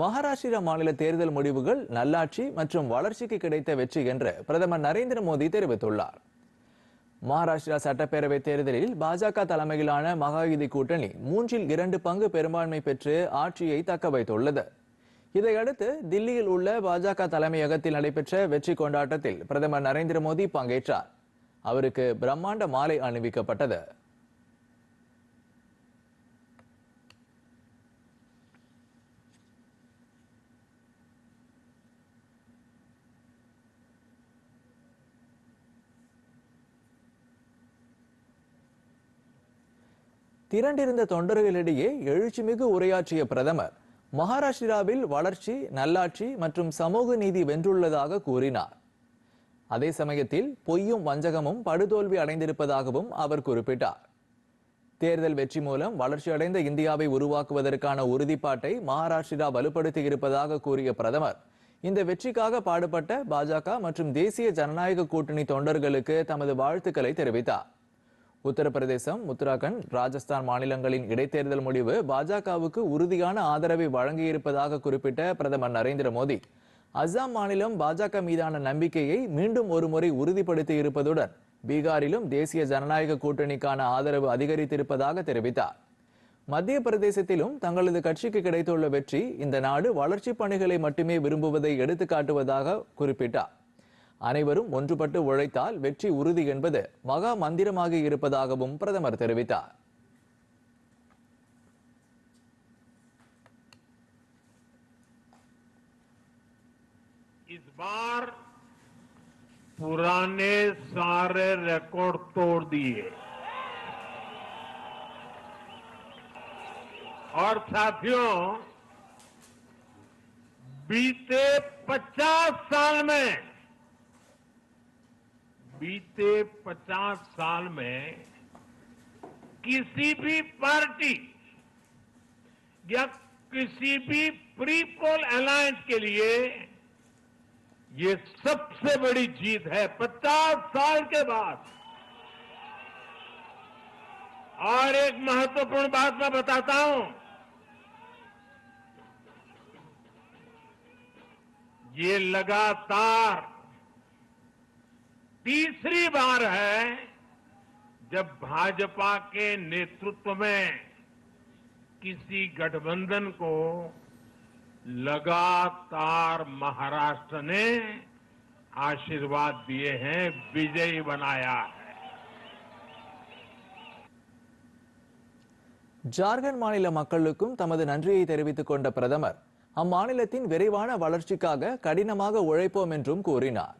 மகாராஷ்டிரா மாநில தேர்தல் முடிவுகள் நல்லாட்சி மற்றும் வளர்ச்சிக்கு கிடைத்த வெற்றி என்று பிரதமர் நரேந்திர மோடி தெரிவித்துள்ளார். மகாராஷ்டிரா சட்டப்பேரவை தேர்தலில் பாஜக தலைமையிலான மகாயுதி கூட்டணி மூன்றில் இரண்டு பங்கு பெரும்பான்மை பெற்று ஆட்சியை தக்க வைத்துள்ளது. இதையடுத்து தில்லியில் உள்ள பாஜக தலைமையகத்தில் நடைபெற்ற வெற்றி கொண்டாட்டத்தில் பிரதமர் நரேந்திர மோடி பங்கேற்றார். அவருக்கு பிரம்மாண்ட மாலை அணிவிக்கப்பட்டது. திரண்டிருந்த தொண்டர்களிடையே எழுச்சிமிகு உரையாற்றிய பிரதமர் மகாராஷ்டிராவில் வளர்ச்சி நல்லாட்சி மற்றும் சமூக நீதி வென்றுள்ளதாக கூறினார். அதே சமயத்தில் பொய்யும் வஞ்சகமும் படுதோல்வி அடைந்திருப்பதாகவும் அவர் குறிப்பிட்டார். தேர்தல் வெற்றி மூலம் வளர்ச்சியடைந்த இந்தியாவை உருவாக்குவதற்கான உறுதிப்பாட்டை மகாராஷ்டிரா வலுப்படுத்தி இருப்பதாக கூறிய பிரதமர் இந்த வெற்றிக்காக பாடுபட்ட பாஜக மற்றும் தேசிய ஜனநாயக கூட்டணி தொண்டர்களுக்கு தமது வாழ்த்துக்களை தெரிவித்தார். உத்தரப்பிரதேசம் உத்தராகண்ட் ராஜஸ்தான் மாநிலங்களின் இடைத்தேர்தல் முடிவு பாஜகவுக்கு உறுதியான ஆதரவை வழங்கியிருப்பதாக குறிப்பிட்ட பிரதமர் நரேந்திர மோடி. அஸ்ஸாம் மாநிலம் பாஜக மீதான நம்பிக்கையை மீண்டும் ஒருமுறை உறுதிப்படுத்தி இருப்பதுடன் பீகாரிலும் தேசிய ஜனநாயக கூட்டணிக்கான ஆதரவு அதிகரித்திருப்பதாக தெரிவித்தார். மத்திய பிரதேசத்திலும் தங்களது கட்சிக்கு கிடைத்துள்ள வெற்றி இந்த நாடு வளர்ச்சி பணிகளை மட்டுமே விரும்புவதை எடுத்துக்காட்டுவதாக குறிப்பிட்டார். அனைவரும் ஒன்றுபட்டு உழைத்தால் வெற்றி உறுதி என்பது மகா மந்திரமாகி இருப்பதாகவும் பிரதமர் தெரிவித்தார் इस बार पुराने सारे रिकॉर्ड तोड़ दिए और साथियों बीते 50 साल में बीते 50 साल में किसी भी पार्टी या किसी भी प्री पोल अलायंस के लिए ये सबसे बड़ी जीत है। 50 साल के बाद। और एक महत्वपूर्ण बात मैं बताता हूँ। ये लगातार तीसरी बार है जब भाजपा के नेतृत्व में किसी गठबंधन को लगातार महाराष्ट्र ने आशीर्वाद दिए हैं विजयी बनाया है ஜார்க்கண்ட் மாநில மக்களுக்கும் தமது நன்றியை தெரிவித்துக் கொண்ட பிரதமர் அம்மாநிலத்தின் விரைவான வளர்ச்சிக்காக கடினமாக உழைப்போம் என்றும் கூறினார்